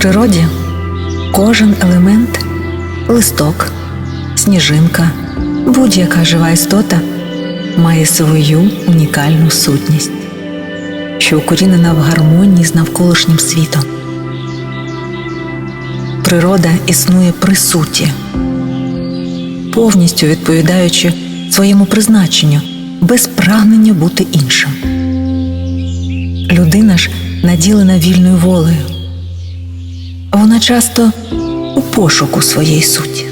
природі кожен елемент листок, сніжинка, будь-яка жива істота має свою унікальну сутність, що укорінена в гармонії з навколишнім світом. Природа існує при суті, повністю відповідаючи своєму призначенню, без прагнення бути іншим. Людина ж наділена вільною волею. Вона часто у пошуку своєї суті.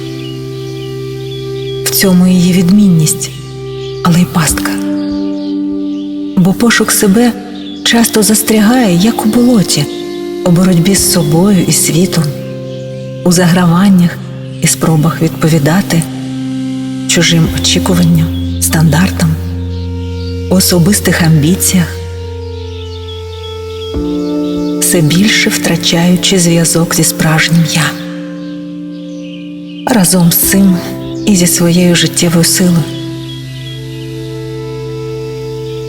В цьому її відмінність, але й пастка. Бо пошук себе часто застрягає, як у болоті, у боротьбі з собою і світом, у заграваннях і спробах відповідати чужим очікуванням, стандартам, особистих амбіціях, все більше втрачаючи зв'язок зі справжнім я. Разом з цим і зі своєю життєвою силою.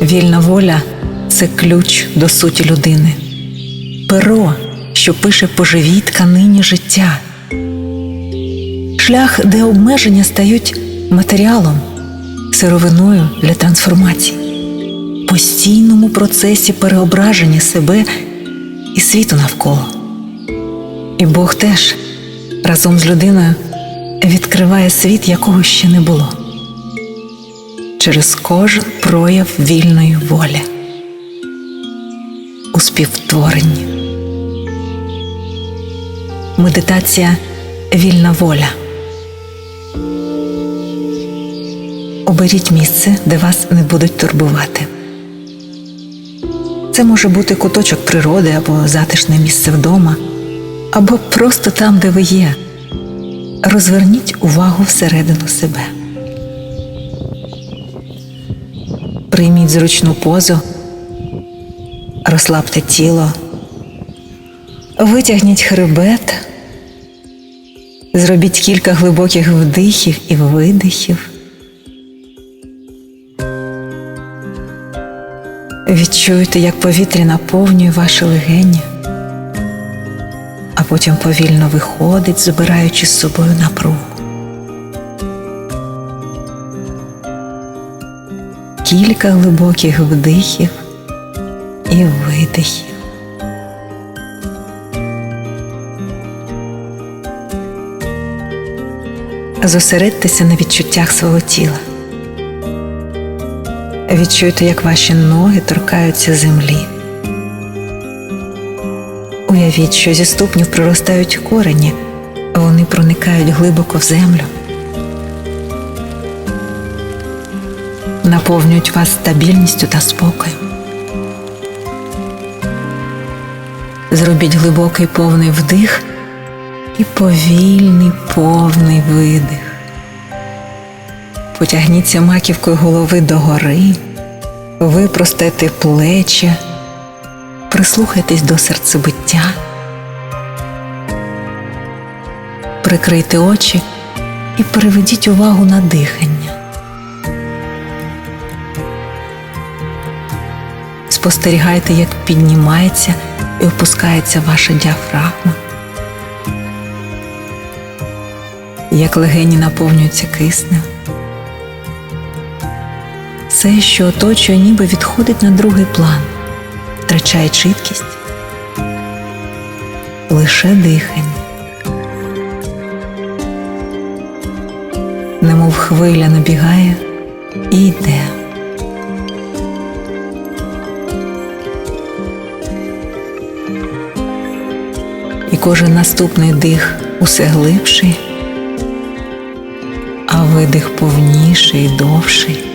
Вільна воля це ключ до суті людини, перо, що пише по живій тканині життя, шлях, де обмеження стають матеріалом, сировиною для трансформації, постійному процесі переображення себе і світу навколо. І Бог теж разом з людиною відкриває світ, якого ще не було, через кожен прояв вільної волі у співтворенні. Медитація вільна воля. Оберіть місце, де вас не будуть турбувати. Це може бути куточок природи або затишне місце вдома, або просто там, де ви є. Розверніть увагу всередину себе. Прийміть зручну позу, розслабте тіло, витягніть хребет, зробіть кілька глибоких вдихів і видихів. Відчуйте, як повітря наповнює ваші легені, а потім повільно виходить, забираючи з собою напругу. Кілька глибоких вдихів і видихів. Зосередьтеся на відчуттях свого тіла. Відчуйте, як ваші ноги торкаються землі. Уявіть, що зі ступнів проростають корені, вони проникають глибоко в землю, наповнюють вас стабільністю та спокоєм. Зробіть глибокий повний вдих і повільний повний видих. Потягніться маківкою голови догори, випростайте плечі, прислухайтесь до серцебиття, прикрийте очі і переведіть увагу на дихання. Спостерігайте, як піднімається і опускається ваша діафрагма, як легені наповнюються киснем. Все, що оточує, ніби відходить на другий план, втрачає чіткість, лише дихання, немов хвиля набігає і йде. І кожен наступний дих усе глибший, а видих повніший і довший.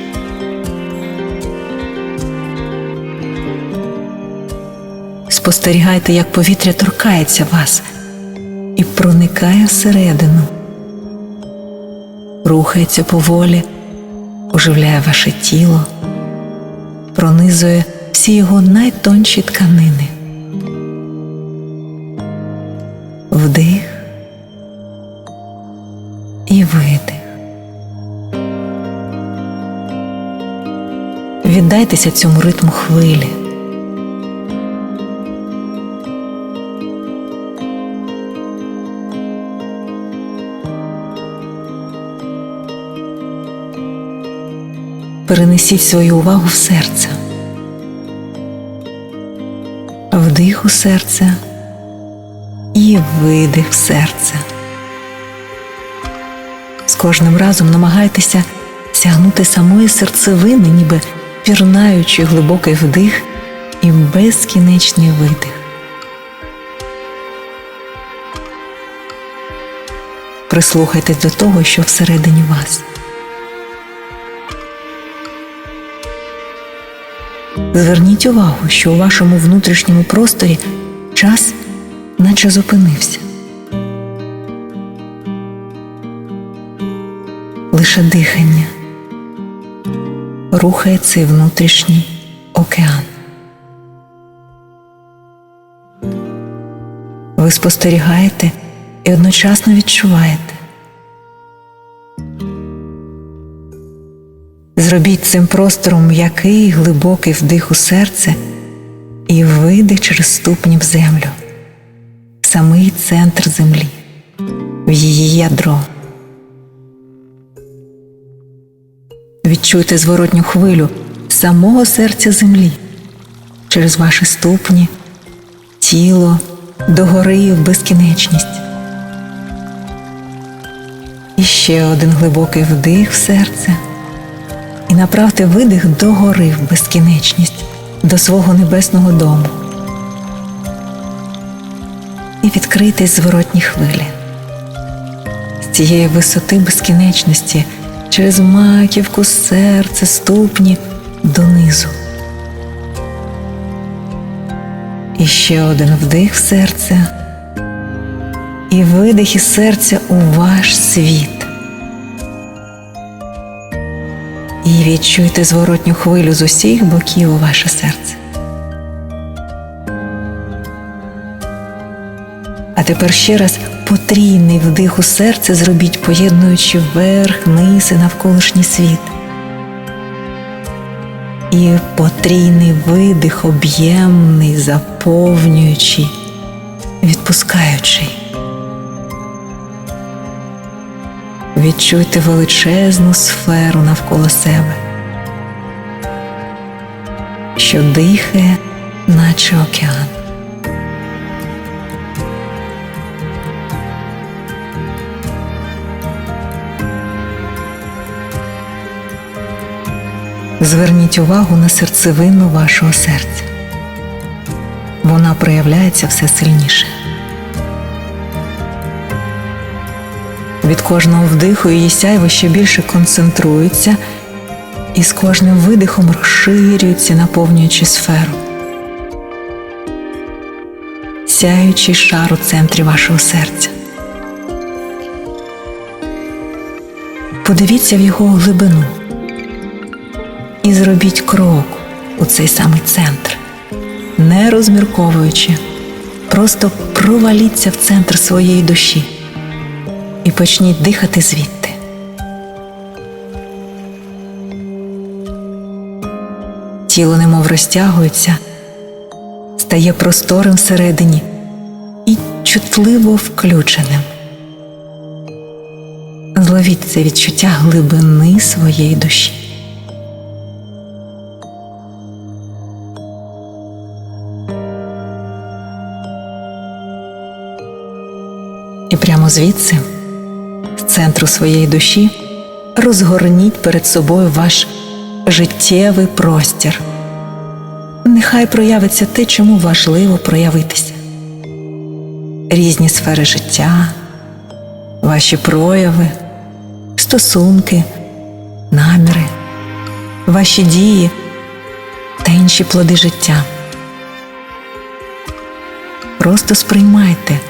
Спостерігайте, як повітря торкається вас і проникає всередину, рухається поволі, оживляє ваше тіло, пронизує всі його найтонші тканини. Вдих і видих. Віддайтеся цьому ритму хвилі. Перенесіть свою увагу в серце. Вдих у серце і видих в серце. З кожним разом намагайтеся сягнути самої серцевини, ніби пірнаючи глибокий вдих і безкінечний видих. Прислухайтесь до того, що всередині вас. Зверніть увагу, що у вашому внутрішньому просторі час наче зупинився. Лише дихання рухає цей внутрішній океан. Ви спостерігаєте і одночасно відчуваєте. Зробіть цим простором м'який глибокий вдих у серце і видих через ступні в землю, в самий центр землі, в її ядро. Відчуйте зворотню хвилю самого серця землі через ваші ступні, тіло догори в безкінечність. І ще один глибокий вдих в серце і направте видих догори в безкінечність до свого небесного дому. І відкрийтесь зворотні хвилі. З цієї висоти безкінечності через маківку, серце, ступні донизу. І ще один вдих в серце і видих із серця у ваш світ. І відчуйте зворотню хвилю з усіх боків у ваше серце. А тепер ще раз потрійний вдих у серце зробіть, поєднуючи верх, низ і навколишній світ. І потрійний видих, об'ємний, заповнюючий, відпускаючий. Відчуйте величезну сферу навколо себе, що дихає, наче океан. Зверніть увагу на серцевину вашого серця. Вона проявляється все сильніше. Від кожного вдиху її сяйво ще більше концентрується і з кожним видихом розширюється, наповнюючи сферу. Сяючий шар у центрі вашого серця. Подивіться в його глибину і зробіть крок у цей самий центр, не розмірковуючи, просто проваліться в центр своєї душі і почніть дихати звідти. Тіло немов розтягується, стає просторим всередині і чутливо включеним. Зловіть це відчуття глибини своєї душі. І прямо звідси, центру своєї душі, розгорніть перед собою ваш життєвий простір. Нехай проявиться те, чому важливо проявитися. Різні сфери життя, ваші прояви, стосунки, наміри, ваші дії та інші плоди життя. Просто сприймайте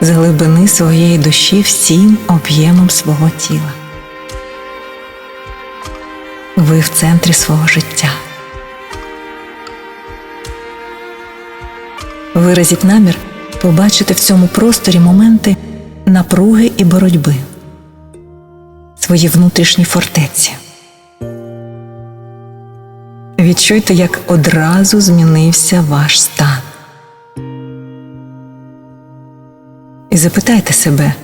з глибини своєї душі всім об'ємом свого тіла. Ви в центрі свого життя. Виразіть намір побачити в цьому просторі моменти напруги і боротьби, свої внутрішні фортеці. Відчуйте, як одразу змінився ваш стан. І запитайте себе,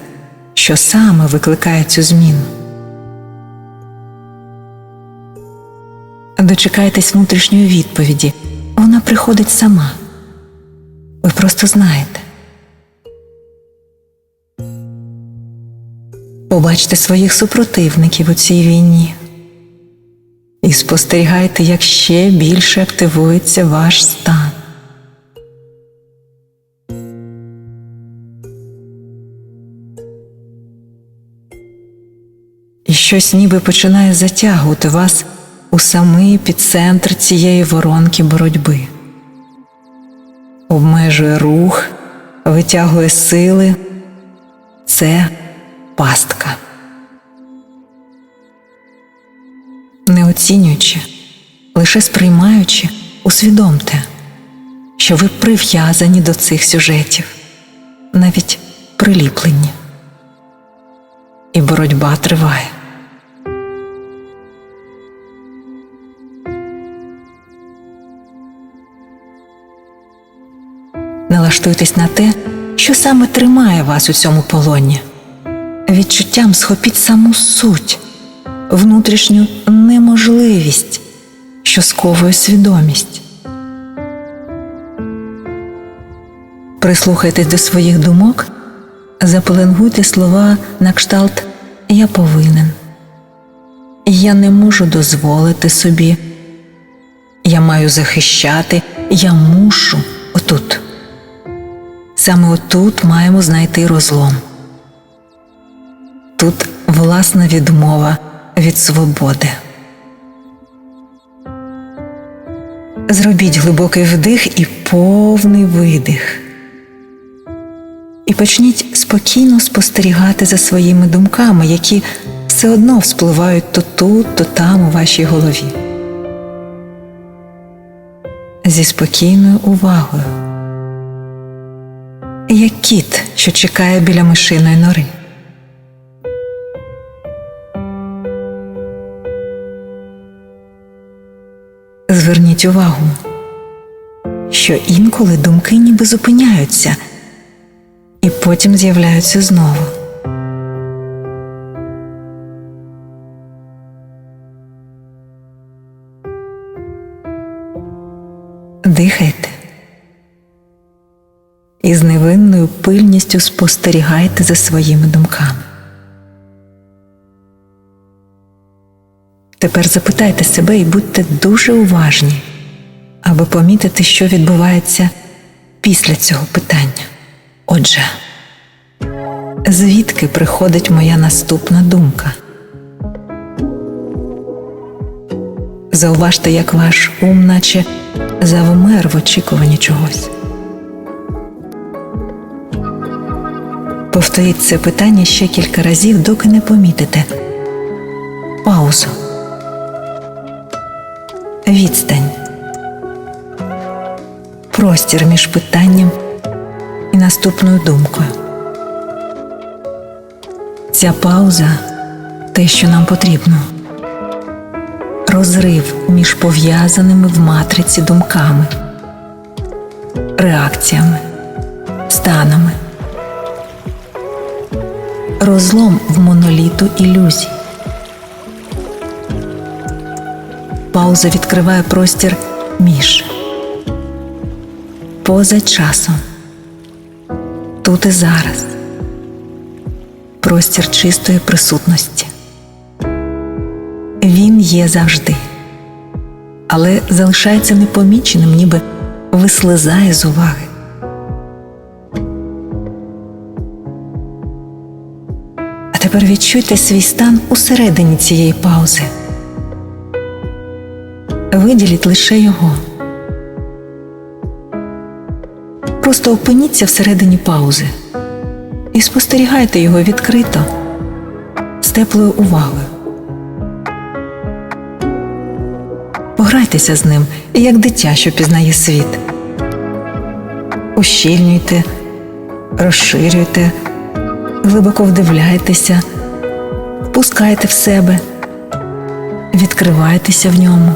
що саме викликає цю зміну. дочекаєтесь внутрішньої відповіді, вона приходить сама. Ви просто знаєте. Побачте своїх супротивників у цій війні і спостерігайте, як ще більше активується ваш стан. Щось ніби починає затягувати вас у самий епіцентр цієї воронки боротьби, обмежує рух, витягує сили. Це пастка. Не оцінюючи, лише сприймаючи, усвідомте, що ви прив'язані до цих сюжетів, навіть приліплені, і боротьба триває. Налаштуйтесь на те, що саме тримає вас у цьому полоні. Відчуттям схопіть саму суть, внутрішню неможливість, що сковує свідомість. Прислухайтесь до своїх думок, запеленгуйте слова на кшталт Я повинен, я не можу дозволити собі, я маю захищати, я мушу отут. Саме отут маємо знайти розлом. Тут власна відмова від свободи. Зробіть глибокий вдих і повний видих. І почніть спокійно спостерігати за своїми думками, які все одно вспливають то тут, то там у вашій голові. Зі спокійною увагою як кіт, що чекає біля мишиної нори. Зверніть увагу, що інколи думки ніби зупиняються і потім з'являються знову. Пильністю спостерігайте за своїми думками. Тепер запитайте себе і будьте дуже уважні, аби помітити, що відбувається після цього питання. Отже, звідки приходить моя наступна думка? Зауважте, як ваш ум, наче завмер в очікуванні чогось. Повторіть це питання ще кілька разів, доки не помітите. Паузу. Відстань. Простір між питанням і наступною думкою. Ця пауза те, що нам потрібно. Розрив між пов'язаними в матриці думками, реакціями, станами розлом в моноліту ілюзій. Пауза відкриває простір між поза часом, тут і зараз, простір чистої присутності. Він є завжди, але залишається непоміченим, ніби вислизає з уваги. Тепер відчуйте свій стан усередині цієї паузи. Виділіть лише його. Просто опиніться всередині паузи і спостерігайте його відкрито з теплою увагою. Пограйтеся з ним, як дитя, що пізнає світ. Ущільнюйте, розширюйте глибоко вдивляйтеся, впускайте в себе, відкривайтеся в ньому,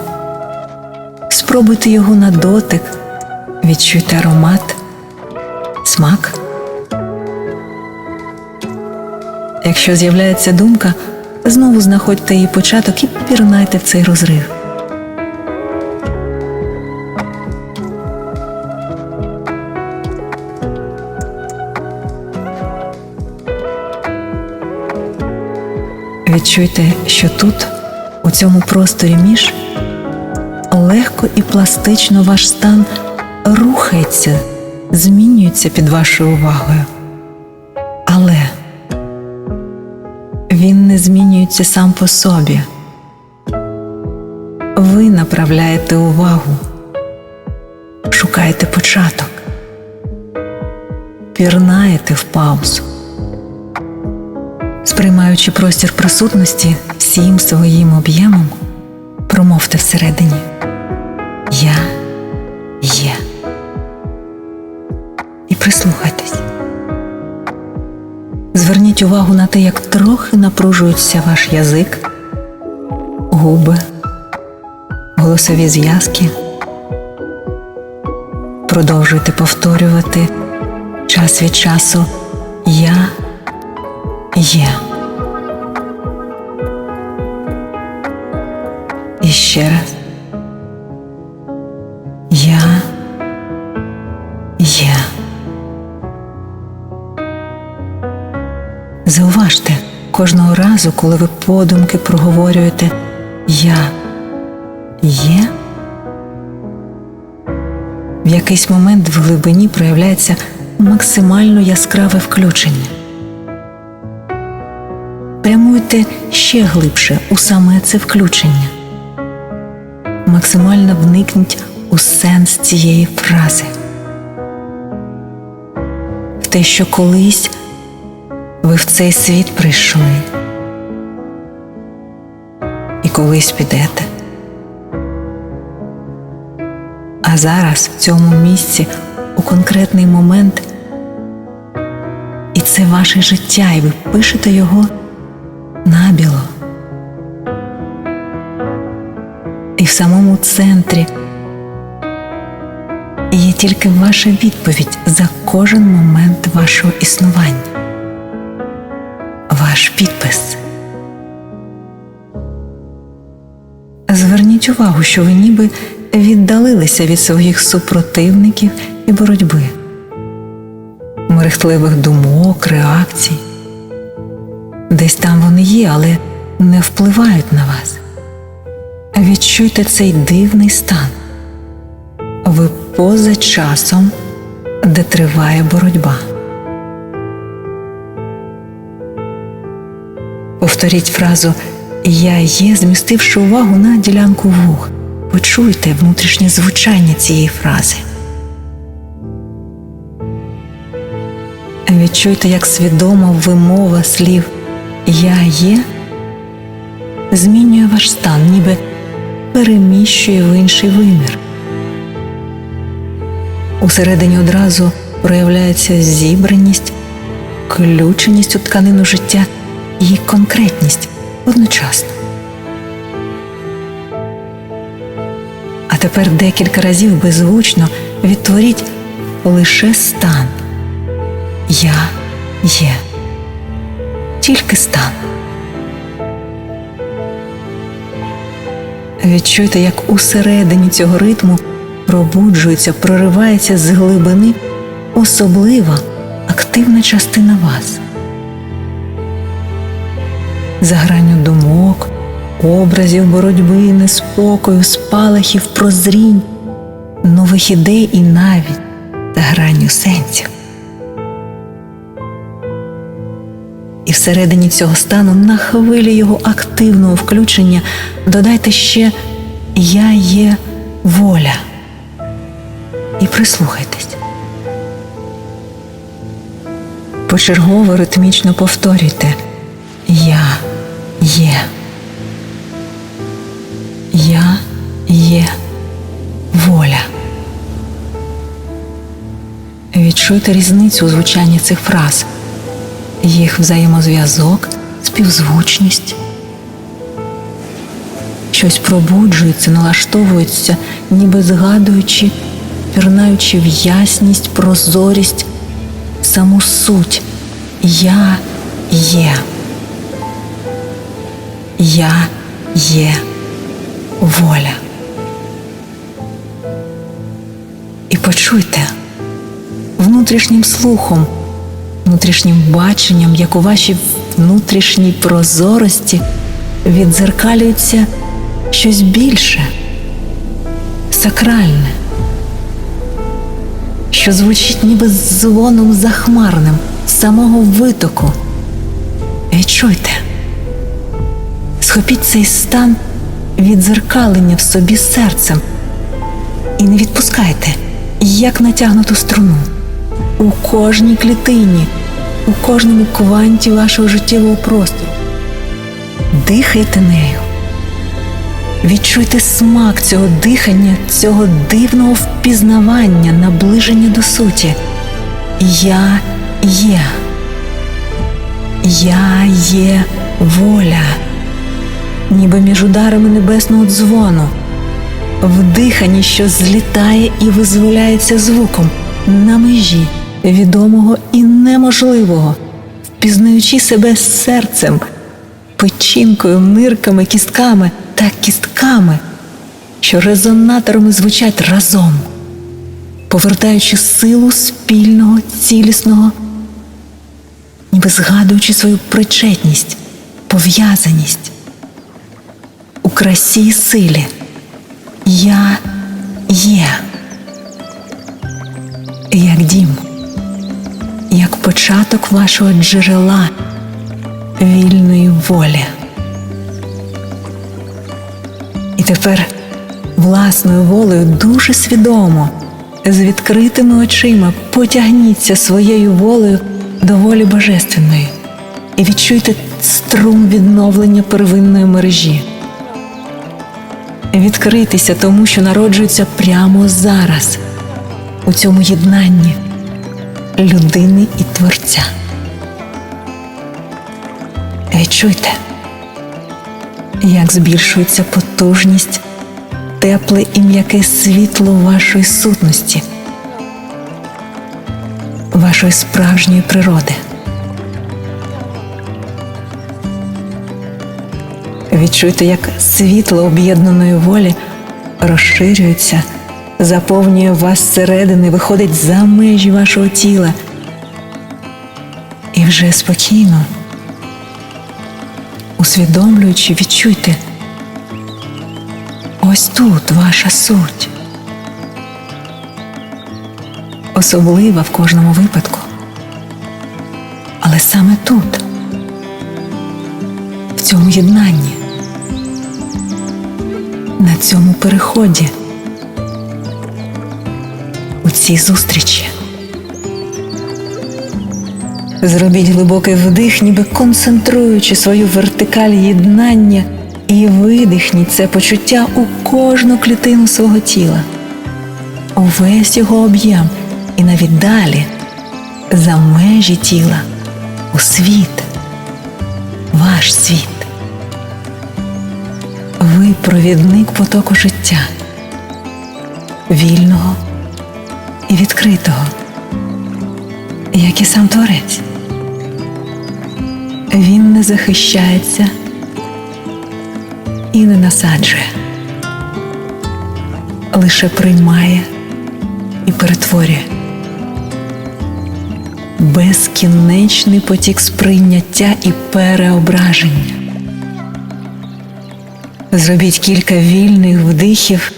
спробуйте його на дотик, відчуйте аромат, смак. Якщо з'являється думка, знову знаходьте її початок і пірнайте в цей розрив. Відчуйте, що тут, у цьому просторі між, легко і пластично ваш стан рухається, змінюється під вашою увагою. Але він не змінюється сам по собі. Ви направляєте увагу, шукаєте початок, пірнаєте в паузу, сприймаючи простір присутності всім своїм об'ємом, промовте всередині Я є. І прислухайтесь. Зверніть увагу на те, як трохи напружується ваш язик, губи, голосові зв'язки. Продовжуйте повторювати час від часу Я є. Ще раз. Я є. Зауважте кожного разу, коли ви подумки проговорюєте Я є. В якийсь момент в глибині проявляється максимально яскраве включення. Прямуйте ще глибше у саме це включення. Максимально вникніть у сенс цієї фрази, в те, що колись ви в цей світ прийшли і колись підете. А зараз в цьому місці у конкретний момент, і це ваше життя, і ви пишете його набіло. В самому центрі є тільки ваша відповідь за кожен момент вашого існування ваш підпис. Зверніть увагу, що ви ніби віддалилися від своїх супротивників і боротьби, мерехтливих думок, реакцій. Десь там вони є, але не впливають на вас. Відчуйте цей дивний стан. Ви поза часом, де триває боротьба. Повторіть фразу Я є, змістивши увагу на ділянку вух. Почуйте внутрішнє звучання цієї фрази. Відчуйте, як свідома вимова слів Я є змінює ваш стан, ніби переміщує в інший вимір. Усередині одразу проявляється зібраність, включеність у тканину життя і конкретність одночасно. А тепер декілька разів беззвучно відтворіть лише стан. Я є. Тільки стан. Відчуйте, як усередині цього ритму пробуджується, проривається з глибини особлива активна частина вас за гранню думок, образів боротьби, неспокою, спалахів, прозрінь, нових ідей і навіть за гранню сенсів. І всередині цього стану на хвилі його активного включення додайте ще Я є воля. І прислухайтесь. Почергово ритмічно повторюйте Я є. Я є воля. Відчуйте різницю у звучанні цих фраз, їх взаємозв'язок, співзвучність. Щось пробуджується, налаштовується, ніби згадуючи, пірнаючи в ясність, прозорість, саму суть Я є. Я є воля. І почуйте внутрішнім слухом, внутрішнім баченням, як у вашій внутрішній прозорості віддзеркалюється щось більше, сакральне, що звучить ніби дзвоном захмарним самого витоку. Відчуйте, схопіть цей стан віддзеркалення в собі серцем і не відпускайте, як натягнуту струну у кожній клітині, у кожному кванті вашого життєвого простору. Дихайте нею. Відчуйте смак цього дихання, цього дивного впізнавання, наближення до суті. Я є. Я є воля, ніби між ударами небесного дзвону, в диханні, що злітає і визволяється звуком на межі відомого і неможливого, впізнаючи себе серцем, печінкою, нирками, кістками та кістками, що резонаторами звучать разом, повертаючи силу спільного, цілісного, ніби згадуючи свою причетність, пов'язаність у красі й силі. Я є як дім, як початок вашого джерела вільної волі. І тепер власною волею дуже свідомо, з відкритими очима потягніться своєю волею до волі божественної і відчуйте струм відновлення первинної мережі. Відкритися тому, що народжується прямо зараз, у цьому єднанні людини і творця. Відчуйте, як збільшується потужність, тепле і м'яке світло вашої сутності, вашої справжньої природи. Відчуйте, як світло об'єднаної волі розширюється, заповнює вас зсередини, виходить за межі вашого тіла. І вже спокійно, усвідомлюючи, відчуйте, ось тут ваша суть. Особлива в кожному випадку. Але саме тут, в цьому єднанні, на цьому переході, цій зустрічі. Зробіть глибокий вдих, ніби концентруючи свою вертикаль єднання, і видихніть це почуття у кожну клітину свого тіла, увесь його об'єм і навіть далі, за межі тіла, у світ, ваш світ. Ви провідник потоку життя, вільного і відкритого, як і сам творець. Він не захищається і не насаджує, лише приймає і перетворює. Безкінечний потік сприйняття і переображення. Зробіть кілька вільних вдихів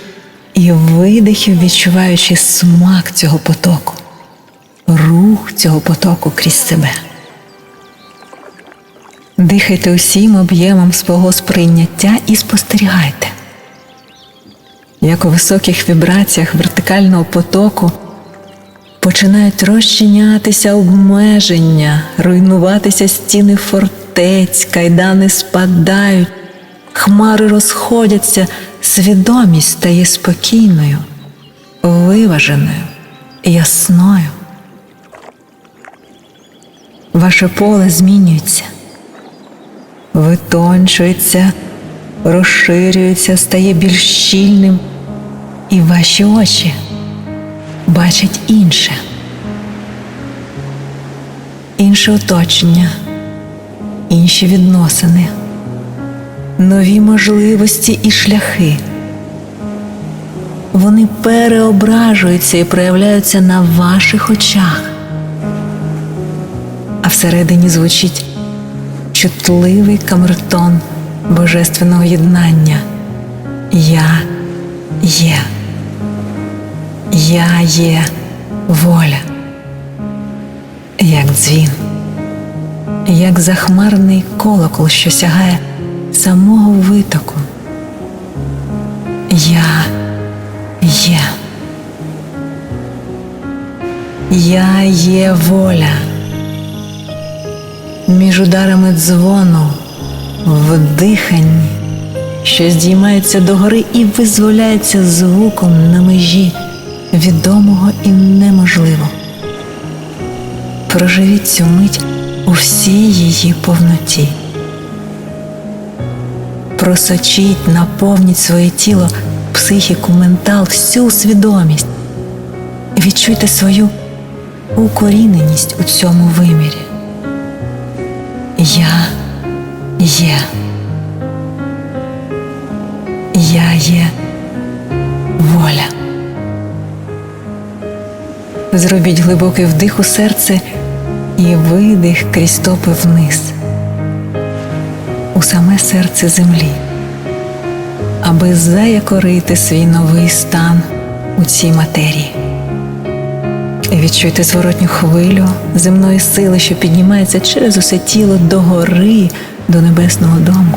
і видихів, відчуваючи смак цього потоку, рух цього потоку крізь себе. Дихайте усім об'ємом свого сприйняття і спостерігайте, як у високих вібраціях вертикального потоку починають розчинятися обмеження, руйнуватися стіни фортець, кайдани спадають, хмари розходяться, свідомість стає спокійною, виваженою, ясною. Ваше поле змінюється витончується, розширюється, стає більш щільним, і ваші очі бачать інше, інше оточення, інші відносини, нові можливості і шляхи. Вони переображуються і проявляються на ваших очах. а всередині звучить чутливий камертон божественного єднання. Я є. Я є воля, як дзвін, як захмарний колокол, що сягає самого витоку. Я є. Я є воля. Між ударами дзвону, в диханні, що здіймається догори і визволяється звуком на межі відомого і неможливого. Проживіть цю мить у всій її повноті. Просочіть, наповніть своє тіло, психіку, ментал, всю свідомість. Відчуйте свою укоріненість у цьому вимірі. Я є. Я є воля. Зробіть глибокий вдих у серце і видих крізь стопи вниз, саме серце землі, аби заякорити свій новий стан у цій матерії. Відчуйте зворотню хвилю земної сили, що піднімається через усе тіло до гори, до небесного дому.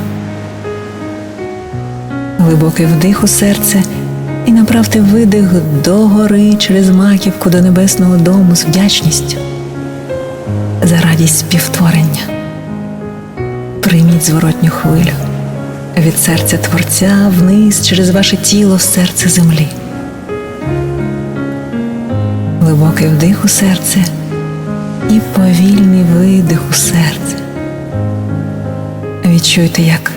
Глибокий вдих у серце і направте видих до гори через маківку до небесного дому з вдячністю за радість співтворення. Прийміть зворотню хвилю від серця Творця вниз через ваше тіло в серце землі. Глибокий вдих у серце і повільний видих у серце. Відчуйте, як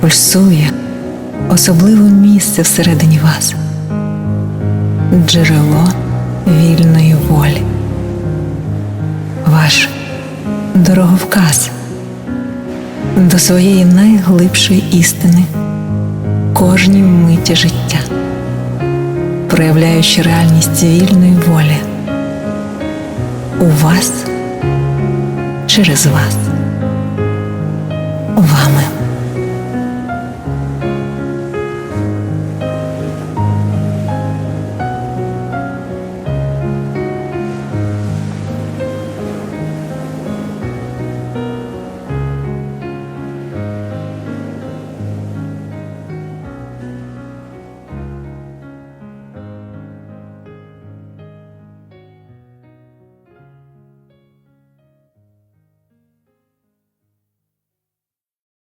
пульсує особливе місце всередині вас, джерело вільної волі, ваш дороговказ до своєї найглибшої істини кожній миті життя, проявляючи реальність вільної волі у вас через вас, вами.